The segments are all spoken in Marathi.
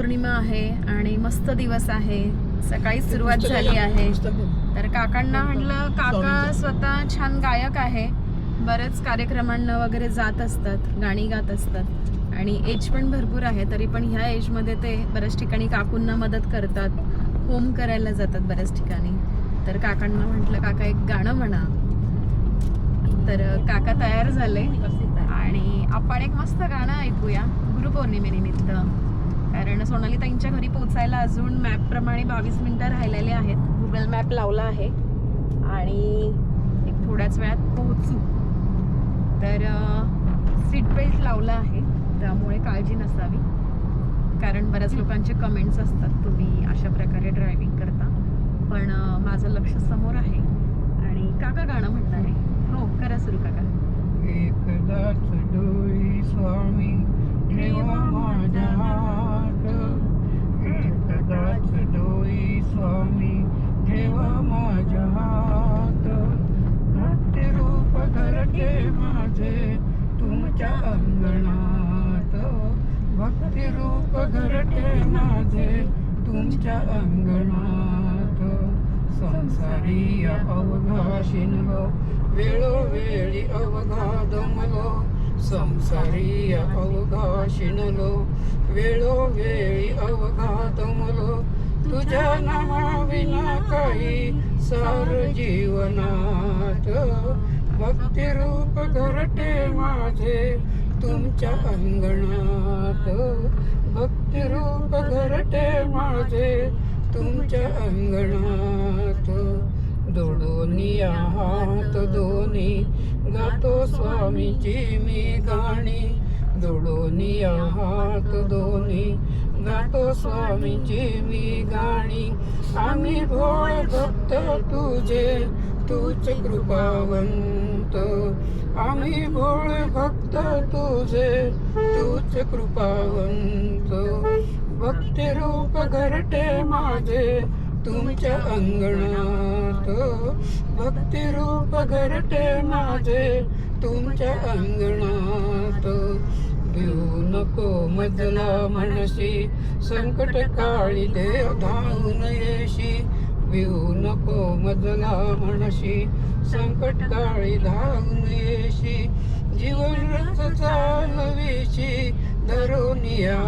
गुरुपौर्णिमा आहे आणि मस्त दिवस आहे. सकाळी सुरुवात झाली आहे. तर काकांना म्हटलं काका स्वतः छान गायक आहे. बरेच कार्यक्रमांना वगैरे जात असतात गाणी गात असतात. आणि एज पण भरपूर आहे तरी पण ह्या एजमध्ये ते बऱ्याच ठिकाणी काकूंना मदत करतात. होम करायला जातात बऱ्याच ठिकाणी. तर काकांना म्हटलं काका एक गाणं म्हणा. तर काका तयार झाले. आणि आपण एक मस्त गाणं ऐकूया गुरुपौर्णिमेनिमित्त. कारण सोनाली ताईंच्या घरी पोचायला अजून मॅपप्रमाणे बावीस मिनटं राहिलेले आहेत. गुगल मॅप लावला आहे. आणि एक थोड्याच वेळात पोहोचू. तर सीट बेल्ट लावला आहे. त्यामुळे काळजी नसावी. कारण बऱ्याच लोकांचे कमेंट्स असतात तुम्ही अशा प्रकारे ड्रायव्हिंग करता. पण माझं लक्ष समोर आहे. आणि काका गाणं म्हणणार आहे. हो करा सुरू काका. एकदा स्वामी. ठेवा स्वामी ठेवा माझ्या रूप घरटे माझे तुमच्या अंगणात माझे तुमच्या अंगणात संसारी अवघा शिनलो वेळोवेळी अवघा दमलो. संसारी अवघा शिनलो वेळोवेळी अवघात मलो तुझ्या नावाविना काही सार जीवनात. भक्तिरूप घरटे माझे तुमच्या अंगणात. भक्तिरूप घरटे माझे तुमच्या अंगणात. दुडूनी हात दोन्ही गातो स्वामीची मी गाणी. दुडूनी हात दोन्ही गातो स्वामीची मी गाणी. आम्ही भोळ भक्त तुझे. तूच कृपावंत. आम्ही भोळ भक्त तुझे. तूच कृपावंत. भक्तिरूप घरटे माझे. तुमच्या अंगणात भक्तिरूप घरटे माझे तुमच्या अंगणात. घेऊ नको मजला म्हणशी संकट काळी देव धावून येशी. भिऊ नको मजला म्हणशी संकट काळी धावून येशी. जीवन रथ चालविशी धरून या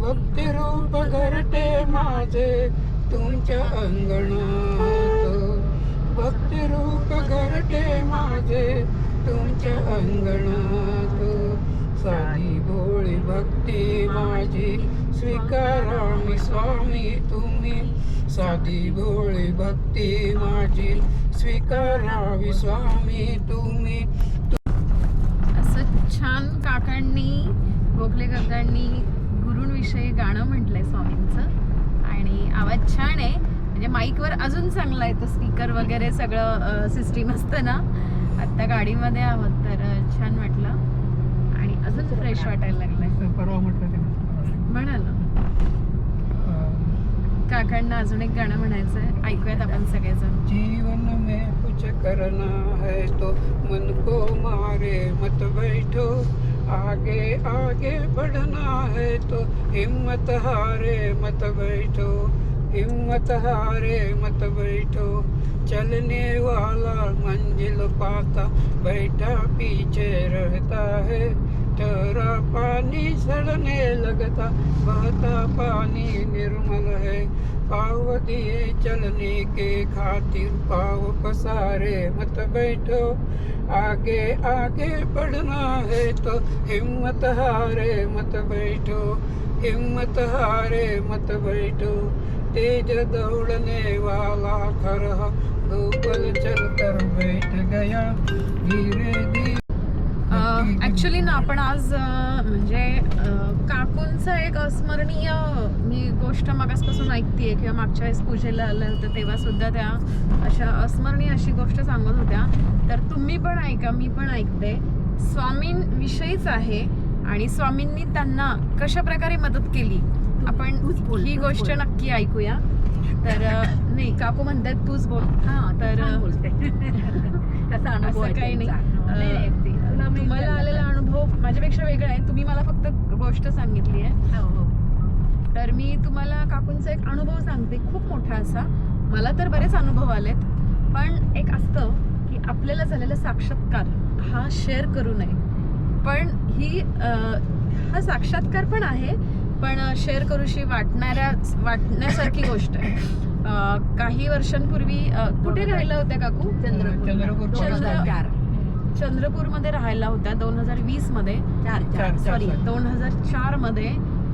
भक्ती रूप घरटे माझे तुमच्या अंगणात. भक्तिरूप घरटे माझे तुमच्या अंगणात. साधी भोळी भक्ती माझी स्वीकारा मी स्वामी तुम्ही. साधी भोळी भक्ती माझी स्वीकारावी स्वामी तुम्ही. असं छान काकांनी गोखले काकांनी गुरूंविषयी गाणं म्हटलंय स्वामींचं. आणि आवाज छान आहे. म्हणजे माईकवर अजून चांगला आहे. तर स्पीकर वगैरे सगळं सिस्टीम असतं ना. आत्ता गाडीमध्ये आहोत तर छान वाटलं. आणि अजून फ्रेश वाटायला लागलंय. परवा म्हटलं ते म्हणा ना अं, काकांना अजून एक गाणं म्हणायचं आहे ऐकूयात आपण सगळेजण. जीवन में कुछ करना है तो मन को मारे मत बैठो। आगे आगे बढ़ना है तो हिम्मत हारे मत बैठो। हिम्मत हारे मत बैठो। चलने वाला मंजिल पाता बैठा पीछे रहता है। ठहरा पानी सड़ने लगता बहता पानी निर्मल है। पाव दिए चलने के खातिर पाव पसारे मत बैठो। आगे आगे बढ़ना है तो हिम्मत हारे मत बैठो। हिम्मत हारे मत बैठो। तेज दौड़ने वाला खरह दो चल कर बैठ गया। धीरे धीरे ऍक्च्युली ना आपण आज म्हणजे काकूंचं एक अस्मरणीय मी गोष्ट मागासपासून ऐकतेय किंवा मागच्या वेळेस पूजेला आलं होतं तेव्हा सुद्धा त्या अशा अस्मरणीय अशी गोष्ट सांगत होत्या. तर तुम्ही पण ऐका मी पण ऐकते. स्वामींविषयीच आहे आणि स्वामींनी त्यांना कशा प्रकारे मदत केली? आपण ही गोष्ट नक्की ऐकूया. तर नाही काकू म्हणतात तूच बोल. हा तर असं काही नाही. तुम्हाला झाला. आलेला अनुभव माझ्यापेक्षा वेगळा आहे. तुम्ही मला फक्त गोष्ट सांगितली आहे. हो, हो. तर मी तुम्हाला काकूंचा एक अनुभव सांगते. खूप मोठा असा. मला तर बरेच अनुभव आलेत. पण एक असतं की आपल्याला झालेला साक्षात्कार हा शेअर करू नये. पण ही हा साक्षात्कार पण आहे पण शेअर करूशी वाटणाऱ्या वाटण्यासारखी गोष्ट आहे. काही वर्षांपूर्वी कुठे राहिल्या होत्या काकू? चंद्रपूर चंद्रपूर. चंद्रपूरमध्ये राहायला होत्या दोन हजार वीसमध्ये चार. सॉरी दोन हजार चारमध्ये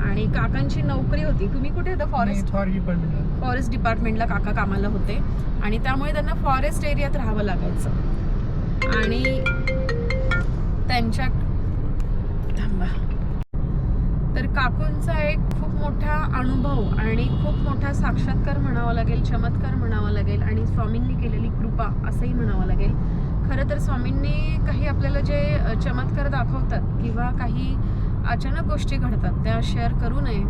आणि काकांची नोकरी होती. तुम्ही कुठे होता? फॉरेस्ट फॉरेस्ट डिपार्टमेंटला काका कामाला होते. आणि त्यामुळे त्यांना फॉरेस्ट एरियात राहावं लागायचं. आणि त्यांच्या थांबा. तर काकूंचा एक खूप मोठा अनुभव आणि खूप मोठा साक्षात्कार म्हणावा लागेल चमत्कार म्हणावा लागेल आणि स्वामींनी केलेली कृपा असंही म्हणावं लागेल. खरं तर स्वामींनी काही आपल्याला जे चमत्कार दाखवतात किंवा काही अचानक गोष्टी घडतात त्या शेअर करू नये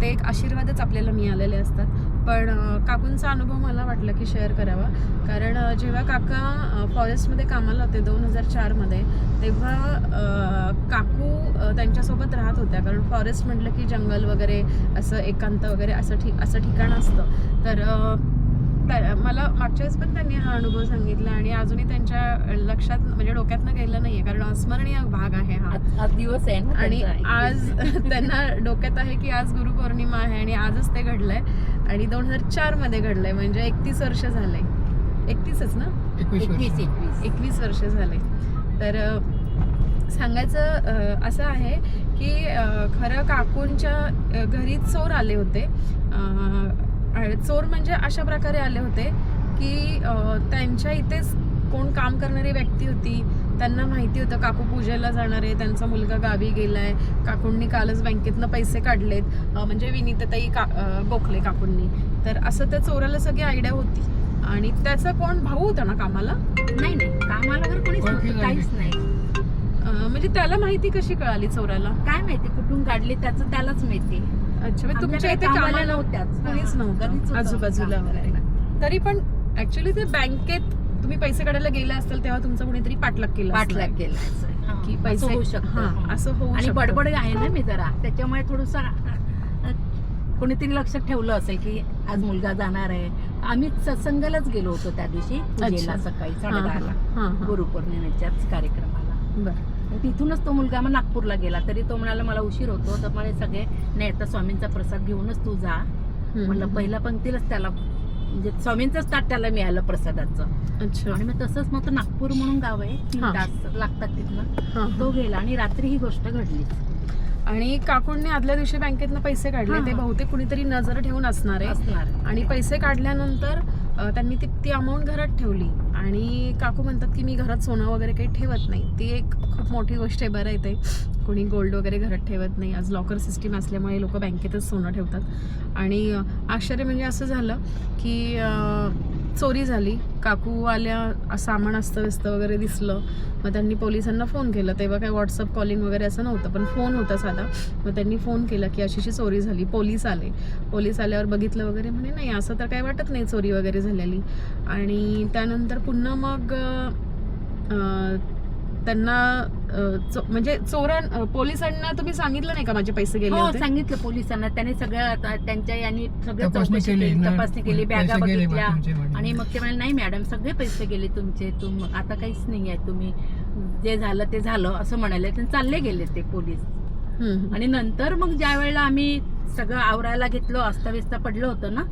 ते एक आशीर्वादच आपल्याला मिळालेले असतात. पण काकूंचा अनुभव मला वाटला की शेअर करावा. कारण जेव्हा काका फॉरेस्टमध्ये कामाला होते दोन हजार चारमध्ये तेव्हा काकू त्यांच्यासोबत राहत होत्या. कारण फॉरेस्ट म्हटलं की जंगल वगैरे असं एकांत वगैरे असं ठि असं ठिकाण असतं. तर त्या- मला मागच्या वेळेस पण त्यांनी हा अनुभव सांगितला आणि अजूनही त्यांच्या लक्षात म्हणजे डोक्यातनं गेलं नाहीये कारण अस्मरणीय भाग आहे हा. दिवस आहे आणि. आज त्यांना डोक्यात आहे की आज गुरुपौर्णिमा आहे आणि आजच ते घडलंय. आणि दोन हजार चारमध्ये घडलंय म्हणजे एकतीस वर्ष झालंय एकतीसच ना? एकवीस एकवीस वर्ष. एकवीस एकवीस. वर्ष झाले. तर सांगायचं असं आहे की खरं काकूंच्या घरी चोर आले होते. चोर म्हणजे अशा प्रकारे आले होते की त्यांच्या इथेच कोण काम करणारी व्यक्ती होती त्यांना माहिती होतं काकू पूजेला जाणार आहे त्यांचा मुलगा गावी गेलाय काकूंनी कालच बँकेतनं पैसे काढलेत अ, म्हणजे विनीतताई का गोखले काकूंनी. तर असं त्या चोराला सगळी आयडिया होती. आणि त्याचा कोण भाऊ होता ना कामाला? नाही नाही. कामाला वगैरे कोणीच. काहीच नाही. म्हणजे त्याला माहिती कशी कळाली चोराला? काय माहिती कुठून काढली त्याचं त्यालाच माहिती. अच्छा म्हणजे तुमच्या इथे कामाला कामाला नव्हत्याच कोणीच नव्हतं घरीच होतं आजूबाजूला वगैरे. तरी पण ऍक्च्युली ते बँकेत तुम्ही पैसे काढायला गेले असताल तेव्हा तुमचं कोणीतरी पाठलाग केला पाठलाग. केला की पैसे होऊ शकतं. असं होऊ आणि. बडबड आहे ना मी जरा त्याच्यामुळे थोडस कोणीतरी लक्षात ठेवलं असेल की आज मुलगा जाणार आहे आम्ही सत्संगालाच गेलो होतो त्या दिवशी. सकाळी साडेदहाला हा, हा. गुरुपौर्णिमेच्याच कार्यक्रमाला बरं. तिथूनच तो मुलगा मग नागपूरला गेला. तरी तो म्हणाला मला उशीर होतो तर म्हणे सगळे नाही आता स्वामींचा प्रसाद घेऊनच तू जा. म्हणलं पहिल्या पंक्तीलाच त्याला म्हणजे स्वामींचंच ताट त्याला मिळालं प्रसादाचं. अच्छा. आणि मग तसंच मग तो नागपूर म्हणून गाव आहे तीन. तास लागतात तिथनं. तो. गेला आणि रात्री ही गोष्ट घडली. आणि काकूंनी आदल्या दिवशी बँकेतनं पैसे काढले. ते. बहुतेक कुणीतरी नजर ठेवून असणार आहे. असणार आणि पैसे काढल्यानंतर त्यांनी ती ती अमाऊंट घरात ठेवली. आणि काकू म्हणतात की मी घरात सोनं वगैरे काही ठेवत नाही. ती एक खूप मोठी गोष्ट आहे बरं येते कोणी गोल्ड वगैरे घरात ठेवत नाही. आज लॉकर सिस्टीम असल्यामुळे लोक बँकेतच सोनं ठेवतात. आणि आश्चर्य म्हणजे असं झालं की चोरी झाली. काकू आल्या सामान अस्तव्यस्त वगैरे दिसलं. मग त्यांनी पोलिसांना फोन केला. तेव्हा काही व्हॉट्सअप कॉलिंग वगैरे असं नव्हतं पण फोन होता साधा. मग त्यांनी फोन केला की अशी चोरी झाली. पोलीस आले. पोलीस आल्यावर बघितलं वगैरे. म्हणे नाही असं तर काही वाटत नाही चोरी वगैरे झालेली. आणि त्यानंतर पुन्हा मग त्यांना चो- म्हणजे चोरां पोलिसांना तुम्ही सांगितलं नाही का माझे पैसे गेले हो होते? सांगितलं पोलिसांना. त्याने सगळं आता त्यांच्या यांनी सगळं तपासणी चौकशी केली केली ना, तपासणी केली पैसे बॅगा गेले बा बघितल्या. तुमचे. आणि मग ते म्हणाले नाही मॅडम सगळे पैसे गेले तुमचे. तुम आता काहीच नाही आहे. तुम्ही जे झालं ते झालं असं म्हणाले. ते चालले गेले ते पोलीस. हम्म, हम्म. आणि नंतर मग ज्या वेळेला आम्ही सगळं आवरायला घेतलो अस्ताव्यस्त पडलं होतं ना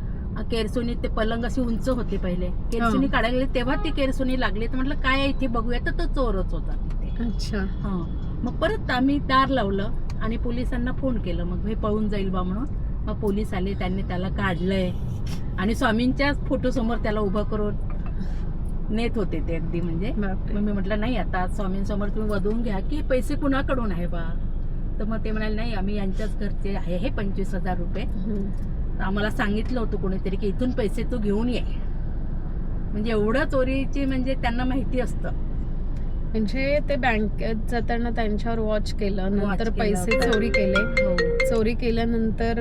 केरसोनी ते पलंग असे उंच होते पहिले. केरसोनी. काढायला तेव्हा ती केरसोनी लागली. तर म्हटलं काय इथे? बघूया. तर तो चोरच होता तिथे. अच्छा. हा. मग परत आम्ही दार लावलं आणि पोलिसांना फोन केलं. मग हे पळून जाईल बा म्हणून. मग पोलीस आले त्यांनी त्याला काढलंय. आणि स्वामींच्या फोटो समोर त्याला उभं करून नेत होते ते अगदी म्हणजे. मग मी म्हटलं नाही आता स्वामींसमोर तुम्ही वधवून घ्या की पैसे कुणाकडून आहे बा? तर मग ते म्हणाले नाही आम्ही यांच्याच घरचे आहे हे पंचवीस हजार रुपये. आम्हाला सांगितलं होतं कोणीतरी की इथून पैसे तू घेऊन ये. म्हणजे एवढं चोरीची म्हणजे त्यांना माहिती असतं. म्हणजे ते बँकेत जाताना त्यांच्यावर वॉच केलं. नंतर पैसे. चोरी केले. हो. चोरी केल्यानंतर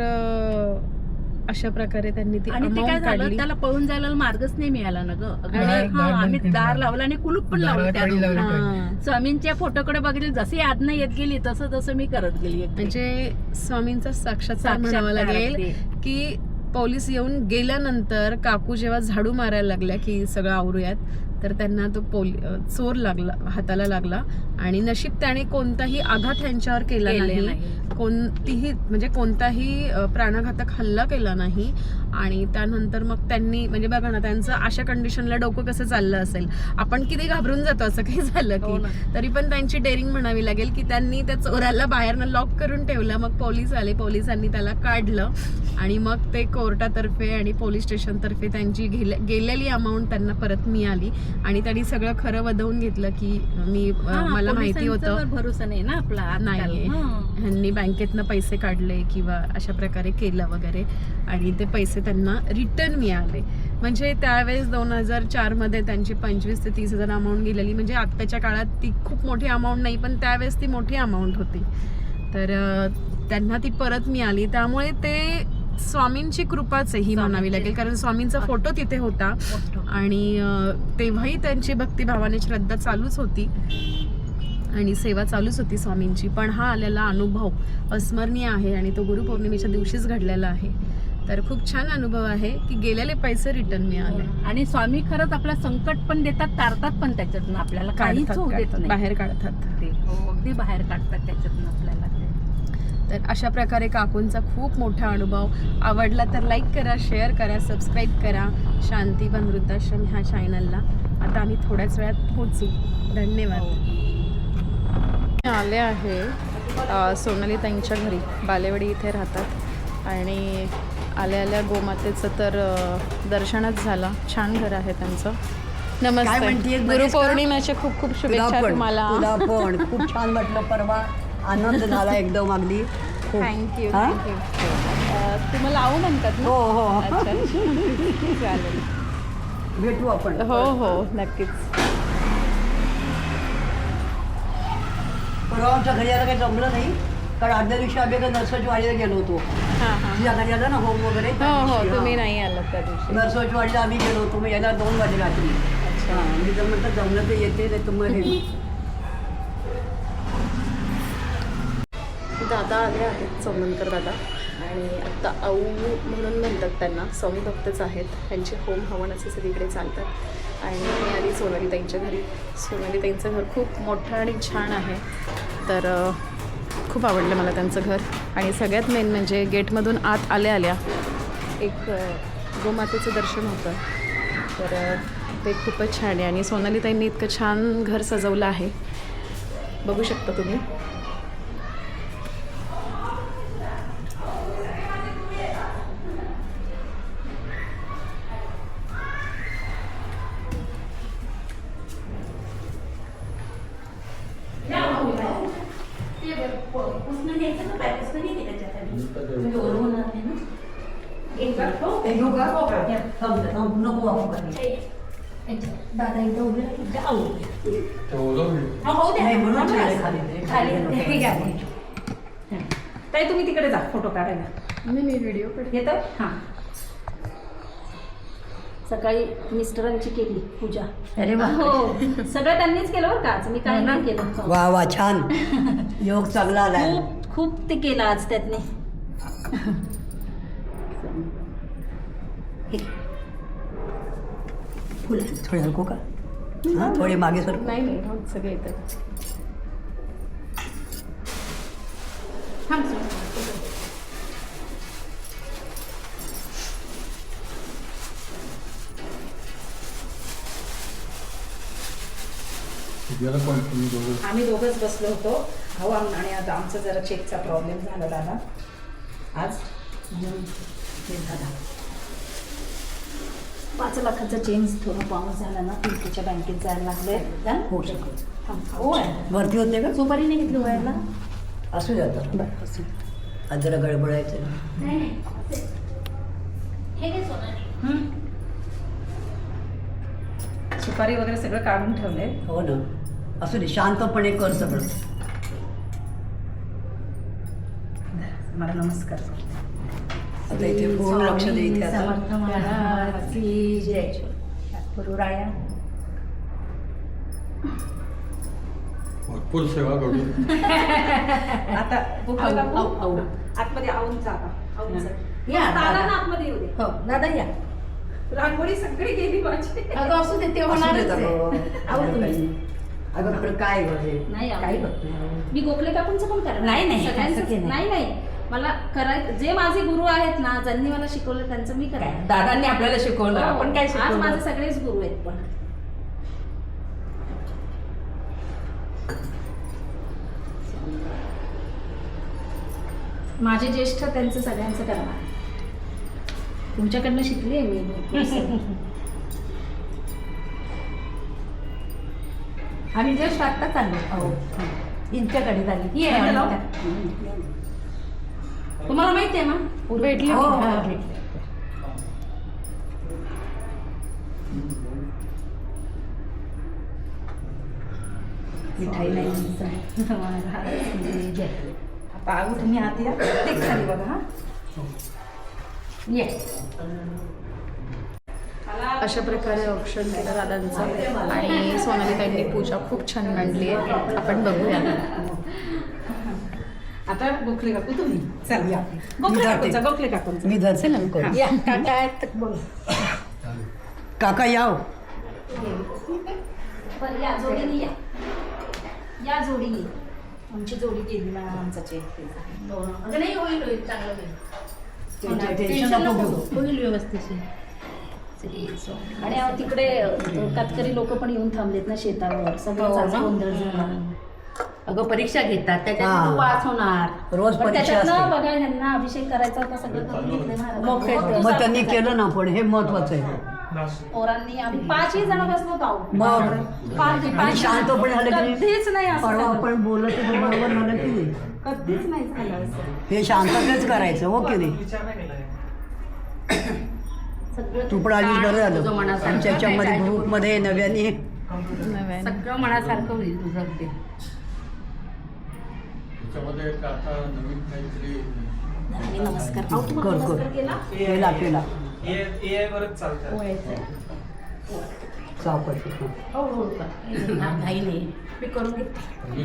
अशा प्रकारे त्यांनी ती आणि ते काय झालं काढली त्याला पळून जायला मार्गच नाही मिळाला ना ग दार- आणि हा, दार बंद आम्ही केलं. दार लावला आणि कुलूप पण लावलं त्या. हा. स्वामींच्या फोटोकडे बघितले जशी आज्ञा येत गेली तसं तसं मी करत गेली. म्हणजे स्वामींचा साक्षात्कार म्हणावा साक्षात्कार लागेल अगदी. की पोलीस येऊन गेल्यानंतर काकू जेव्हा झाडू मारायला लागल्या की सगळं आवरूयात तर त्यांना तो पोल चोर लागला हाताला लागला आणि नशीब त्याने कोणताही आघात यांच्यावर केला नाही. कोणतीही म्हणजे कोणताही प्राणघातक हल्ला केला नाही आणि त्यानंतर मग त्यांनी म्हणजे बघा ना त्यांचं अशा कंडिशनला डोकं कसं चाललं असेल? आपण किती घाबरून जातो असं काही झालं हो की ना. तरी पण त्यांची डेअरिंग म्हणावी लागेल की त्यांनी त्या चोराला बाहेरनं लॉक करून ठेवलं. मग पोलीस आले पोलिसांनी त्याला काढलं आणि मग ते कोर्टातर्फे आणि पोलीस स्टेशनतर्फे त्यांची गेले- गेलेली अमाऊंट त्यांना परत मिळाली. आणि त्यांनी सगळं खरं वदवून घेतलं की मी मला माहिती होतं भरोसा नाही ना आपला आजकाल. नाहीये. हा. ह्यांनी बँकेतनं पैसे काढले किंवा अशा प्रकारे केलं वगैरे आणि ते पैसे त्यांना रिटर्न मिळाले म्हणजे त्यावेळेस दोन हजार चारमध्ये त्यांची पंचवीस ते तीस हजार अमाऊंट गेलेली म्हणजे आत्ताच्या काळात ती खूप मोठी अमाऊंट नाही पण त्यावेळेस ती मोठी अमाऊंट होती तर त्यांना ती परत मिळाली त्यामुळे ते स्वामींची कृपाच ही म्हणावी लागेल कारण स्वामींचा फोटो तिथे होता. आणि तेव्हाही त्यांची भक्तिभावाने श्रद्धा चालूच होती. आणि सेवा चालूच होती स्वामींची. पण हा आलेला अनुभव अस्मरणीय आहे आणि तो गुरुपौर्णिमेच्या दिवशीच घडलेला आहे. तर खूप छान अनुभव आहे की गेलेले पैसे रिटर्न मिळाले. आणि स्वामी खरंच आपला संकट पण देतात तारतात पण त्याच्यातनं. आपल्याला काहीच देत नाही. बाहेर काढतात. ते हो, अगदी बाहेर काढतात त्याच्यातनं आपल्याला. तर अशा प्रकारे काकूंचा खूप मोठा अनुभव आवडला तर लाईक करा शेअर करा सबस्क्राईब करा. शांती वृद्धाश्रम ह्या चॅनलला आता आम्ही थोड्याच वेळात पोहोचू. धन्यवाद. आले आहे सोनाली ताईंच्या घरी. बालेवाडी इथे राहतात. आणि आल्या आल्या गोमातेचं तर दर्शनच झालं. छान घर आहे त्यांचं. का? गुरुपौर्णिमेच्या खूप खूप शुभेच्छा पण तुम्हाला. पण. खूप छान वाटलं परवा आनंद झाला एकदम अगदी. खूप. थँक्यू हा? थँक्यू तुम्हाला आऊ म्हणतात ना? हो हो अच्छा. चालेल. भेटू आपण. हो हो नक्कीच. परवा आमच्या घरी यायला काही जमलं नाही. कारण आदल्या दिवशी आम्ही एका नरसोची वाडीला गेलो होतो. हां हां. तुझ्या घरी आला ना होम वगैरे? हो हो तुम्ही हा. नाही आलात त्या दिवशी. नरसोची वाडीला आम्ही गेलो होतो. मग यायला दोन वाजे रात्री. हां मी जर म्हटलं जमलं तर येते नाही तर मग हे. दादा आले आहेत सोमनकर दादा. आणि आत्ता आऊ म्हणून म्हणतात त्यांना स्वामी भक्तच आहेत. त्यांचे होम हवन असे सगळीकडे चालतात. आणि मी आली सोनालीताईंच्या घरी. सोनालीताईंचं घर खूप मोठं आणि छान आहे. तर खूप आवडलं मला त्यांचं घर. आणि सगळ्यात मेन म्हणजे गेटमधून आत आल्या आल्या एक गोमातेचं दर्शन होतं. तर ते खूपच छान आहे. आणि सोनालीताईंनी इतकं छान घर सजवलं आहे. बघू शकता तुम्ही. ते घेऊ का? थांब थांब. नको वापरू नाही म्हणून ठेवलंय खाली ते. ताई तुम्ही तिकडे जा फोटो काढायला. मी मी व्हिडिओ येतं? हां. सकाळी मिस्टरांची केली पूजा. अरे वा. हो. सगळं त्यांनीच केलं बरं का. आज मी काही नाही केलं. हो. वा वा छान. योग चांगला आलाय. खूप ते केलं आज त्यातने. फुलं थोडे हलको का? हां थोडे मागे सर. नाही नाही हो सगळे येतात. थांब. आम्ही दोघंच बसलो होतो. आम- आणि आता आमचा जरा चेकचा प्रॉब्लेम झाला दादा. आज म्हणून हे झाला. पाच लाखाचा चेंज थोडा पाऊस झाला ना पिंकीच्या बँकेत जायला लागले होऊ शकत हो वरती होते का? सुपारी नाही घेतली व्हायला असू द्या आता. आज जरा गडबडायचं. हे सुपारी वगैरे सगळं काढून ठेवले हो ना. असू दे शांतपणे कर सगळं. मला नमस्कार आता इथे पूर्ण लक्ष दे इथे आता समर्थ महाराज की जय गुरुराया भरपूर सेवा करून आता आऊ, आऊ, आऊ. आतमध्ये आवून जा. या, दादा दादा. ना आतमध्ये येऊ दे हो दादा या रांगोळी सगळी गेली माझी अगं असू दे ते होणारच आहे. अगं. तुम्ही. काय गं हे? नाही आऊ. काही बघ मी गोखले काकूंचं पण करणार नाही, नाही. नाही नाही मला करायचं जे माझे गुरु आहेत ना ज्यांनी मला शिकवलं त्यांचं मी काय? दादांनी आपल्याला शिकवलं. हो. आपण काय आज शिकवलं? माझे सगळेच गुरु आहेत पण. माझे ज्येष्ठ त्यांचं सगळ्यांचं करणार. तुमच्याकडनं शिकली आहे मी. आम्ही जस्ट आत्ता चाललो हो. इंच्याकडे झाली. ये, हॅलो. तुम्हाला माहिती आहे ना? भेटली. हो. मिठाई नाही जय. आता तुम्ही आत या. ते खाली बघा हा. ये. अशा प्रकारे औक्षण केलं दादांचं आणि सोनाली ताईंनी पूजा खूप छान मांडली आहे. आपण बघूया. आता गोखले काकू तुम्ही चल या. गोखले काकूंचा. गोखले काकूंचा. मी धरते. ना. या काका आहेत तर बोल. काका याव. बरं या जोडीने या. या जोडीने. आमची जोडी गेली ना आमचा चेक अगं नाही होईल होईल चांगलं होईल. टेन्शन नको. होईल व्यवस्थित. आणि अहो, तिकडे कातकरी लोक पण येऊन थांबलेत ना शेतावर. सगळं हो. गोंधळ झाला. अगं परीक्षा घेतात त्याच्यात वास होणार. रोज पण परीक्षा त्याच्यातनं असते. बघा अभिषेक करायचा होता सगळं करून घेतलंय मग काय महाराज मग त्यांनी केलं ना पण हे महत्वाचं आहे. पोरांनी आम्ही पाचही जण बसलो होतो अहो. मग? पाच आणि पाच शांतपणे झालं की नाही? कधीच नाही असं परवा झालं. आपण बोलत होतो बरोबर झालं की नाही? कधीच नाही झालं असं. हे शांततेच करायचं हो की नाही? सगळं तू पण आलीस बरं तुझं झालं मनासारखं आमच्या याच्यामध्ये काय काय ग्रुपमध्ये नव्याने सगळं मनासारखं होईल तुझं ते त्याच्यामध्ये एक आता नवीन काहीतरी नमस्कार. कर, कर. केला? केला. सावकाश हो हो घाई नाही मी करून घेते.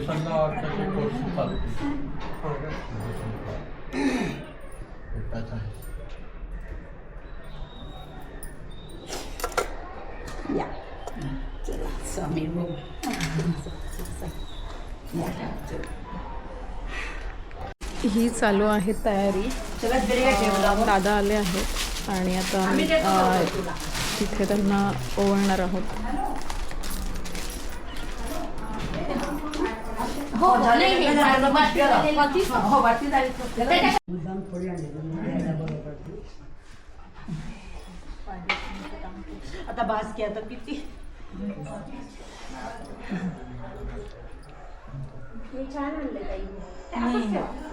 हो या. चला स्वामी. हो चालू आहे तयारी. दादा आले आहेत आणि आता आम्ही तिथे त्यांना ओवळणार आहोत. हो हे. हो आता बास की आता किती? हे छान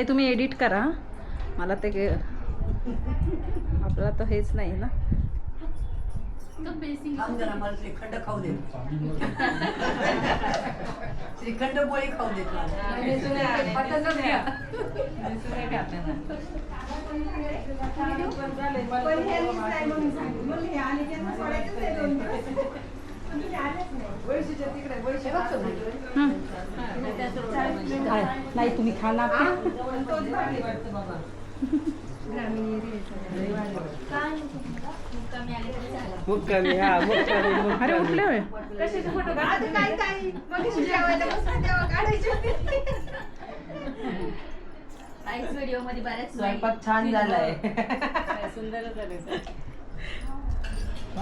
ताई तुम्ही एडिट करा. मला ते आपला तर हेच नाही ना. श्रीखंड खाऊ दे. स्वामींवर श्रीखंड पोळी खाऊ दे नाही तुम्ही खाणार अरे उठले होय. व्हिडिओमध्ये बऱ्याच स्वयंपाक छान झालाय. सुंदरच झाले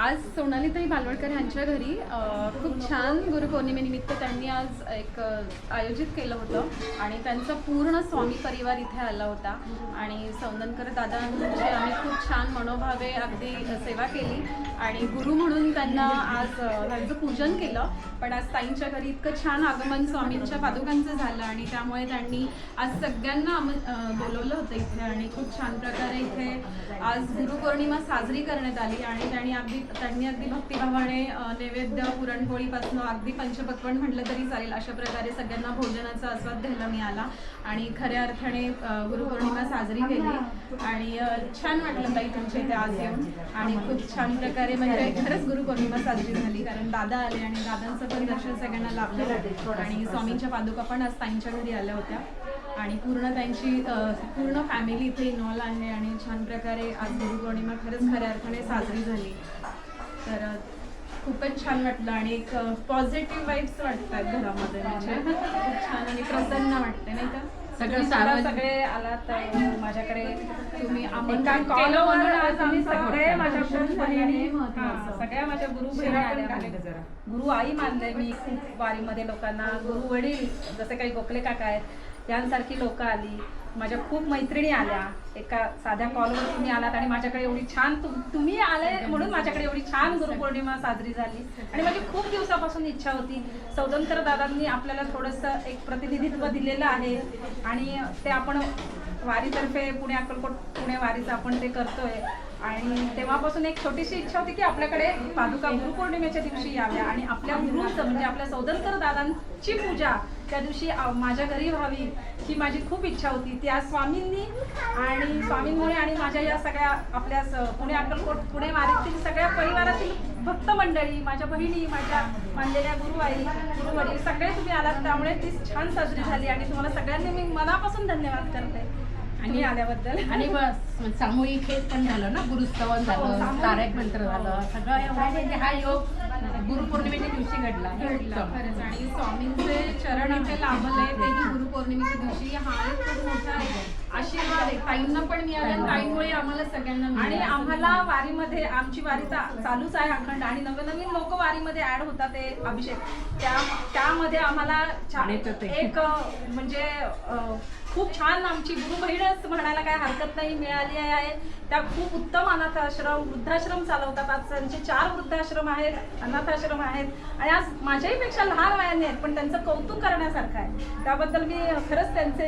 आज सोनालीताई बालवडकर यांच्या घरी खूप छान गुरुपौर्णिमेनिमित्त त्यांनी आज एक आयोजित केलं होतं. आणि त्यांचा पूर्ण स्वामी परिवार इथे आला होता. आणि सौंदनकर दादांची आम्ही खूप छान मनोभावे अगदी सेवा केली. आणि गुरु म्हणून त्यांना आज त्यांचं पूजन केलं. पण आज ताईंच्या घरी इतकं छान आगमन स्वामींच्या पादुकांचं झालं आणि त्यामुळे त्यांनी आज सगळ्यांना आम बोलवलं होतं इथे आणि खूप छान प्रकारे इथे आज गुरुपौर्णिमा साजरी करण्यात आली आणि त्यांनी अगदी त्यांनी अगदी भक्तिभावाने नैवेद्य पुरणपोळीपासून अगदी पंचपक्वण म्हटलं तरी चालेल. अशा प्रकारे सगळ्यांना भोजनाचा आस्वाद घ्यायला मिळाला आणि खऱ्या अर्थाने गुरुपौर्णिमा साजरी केली. आणि छान वाटलं ताई तुमच्या इथे आज येऊन आणि खूप छान प्रकारे म्हणजे खरंच गुरुपौर्णिमा साजरी झाली. कारण दादा आले आणि दादांचं पण दर्शन सगळ्यांना लाभलं. आणि स्वामींच्या पादुका पण आज ताईंच्या घरी आल्या होत्या. आणि पूर्ण त्यांची पूर्ण फॅमिली इथे इन्व्हॉल्व आहे आणि छान प्रकारे आज गुरुपौर्णिमा खरंच खऱ्या अर्थाने साजरी झाली. तर खूपच छान वाटलं आणि एक पॉझिटिव्ह वाईब्स वाटतात घरामध्ये. म्हणजे खूप छान आणि प्रसन्न वाटते नाही का? सगळं सगळे आलात माझ्याकडे तुम्ही सगळे. माझ्या गुरु बहिणी. सगळ्या माझ्या गुरु बहिणी आल्या माझ्या. गुरु आई मानले मी खूप वारीमध्ये लोकांना गुरु वडील जसे काही गोखले काका आहेत यांसारखी लोक आली. माझ्या खूप मैत्रिणी आल्या. एका साध्या कॉलवर तुम्ही आलात आणि माझ्याकडे एवढी छान तुम- तुम्ही आले म्हणून माझ्याकडे एवढी छान गुरुपौर्णिमा साजरी झाली. आणि माझी खूप दिवसापासून इच्छा होती. स्वतंत्र दादांनी आपल्याला थोडंसं एक प्रतिनिधित्व दिलेलं आहे. आणि ते आपण वारीतर्फे पुणे अक्कलकोट पुणे वारीचं आपण ते करतोय. आणि तेव्हापासून एक छोटीशी इच्छा होती की आपल्याकडे पादुका गुरुपौर्णिमेच्या दिवशी याव्या आणि आपल्या गुरुचं म्हणजे आपल्या सौदंतर दादांची पूजा त्या दिवशी माझ्या घरी व्हावी ही माझी खूप इच्छा होती. ती आज स्वामींनी आणि स्वामींमुळे आणि माझ्या या सगळ्या आपल्या पुणे अक्कलकोट पुणे वारीतील सगळ्या परिवारातील भक्त मंडळी माझ्या बहिणी माझ्या मानलेल्या गुरुआई गुरुवडील सगळे तुम्ही आलात. त्यामुळे ती छान साजरी झाली आणि तुम्हाला सगळ्यांनी मी मनापासून धन्यवाद करते. आणि आल्याबद्दल. आणि बस सामूहिक हे पण झालं ना गुरुस्तवन हो, झालं सामूहिक. तारक मंत्र झालं सगळं एवढं म्हणजे हा योग गुरुपौर्णिमेच्या दिवशी घडला. घडला. खरंच. आणि स्वामींचे चरण इथे लाभले तेही गुरुपौर्णिमेच्या दिवशी हा एक खूप मोठा आशीर्वाद आहे ताईंना पण मिळाला ताईंमुळे आम्हाला सगळ्यांना आणि. आम्हाला वारीमध्ये आमची वारी चालूच आहे अखंड आणि नवनवीन लोक वारीमध्ये ऍड होतात ते अभिषेक. त्या त्यामध्ये आम्हाला छा- आणि तो ते. एक म्हणजे खूप छान आमची गुरु बहीणच म्हणायला काय हरकत नाही मिळाली आहे त्या खूप उत्तम अनाथ आश्रम वृद्धाश्रम चालवतात. आज त्यांचे चार वृद्धाश्रम आहेत अनाथ आश्रम आहेत. आणि आज माझ्याही पेक्षा लहान वयाने आहेत पण त्यांचं कौतुक करण्यासारखं आहे. त्याबद्दल मी खरंच त्यांचे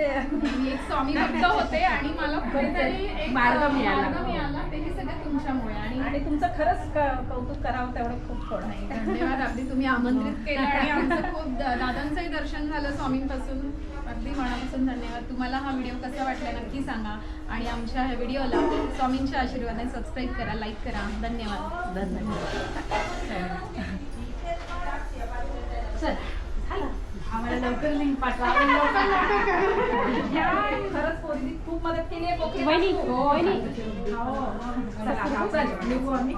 एक स्वामी भक्त होते आणि मला कुठेतरी एक मार्ग मिळाला. तेही सगळं तुमच्यामुळे आणि आणि तुमचं खरंच कौतुक करावं तेवढं खूप थोडं. आहे धन्यवाद. अगदी तुम्ही आमंत्रित केलं आणि आमचं खूप दादांचंही दर्शन झालं स्वामींपासून. अगदी मनापासून धन्यवाद. तुम्हाला हा व्हिडिओ कसा वाटला नक्की सांगा. आणि आमच्या ह्या व्हिडिओला स्वामींच्या आशीर्वादाने सबस्क्राईब करा लाईक करा. धन्यवाद. चल. झालं आम्हाला लवकर लिंक पाठवा आम्ही लवकर या खरंच पोरीने खूप मदत केली आहे. हो. चला, चला, निघू आम्ही.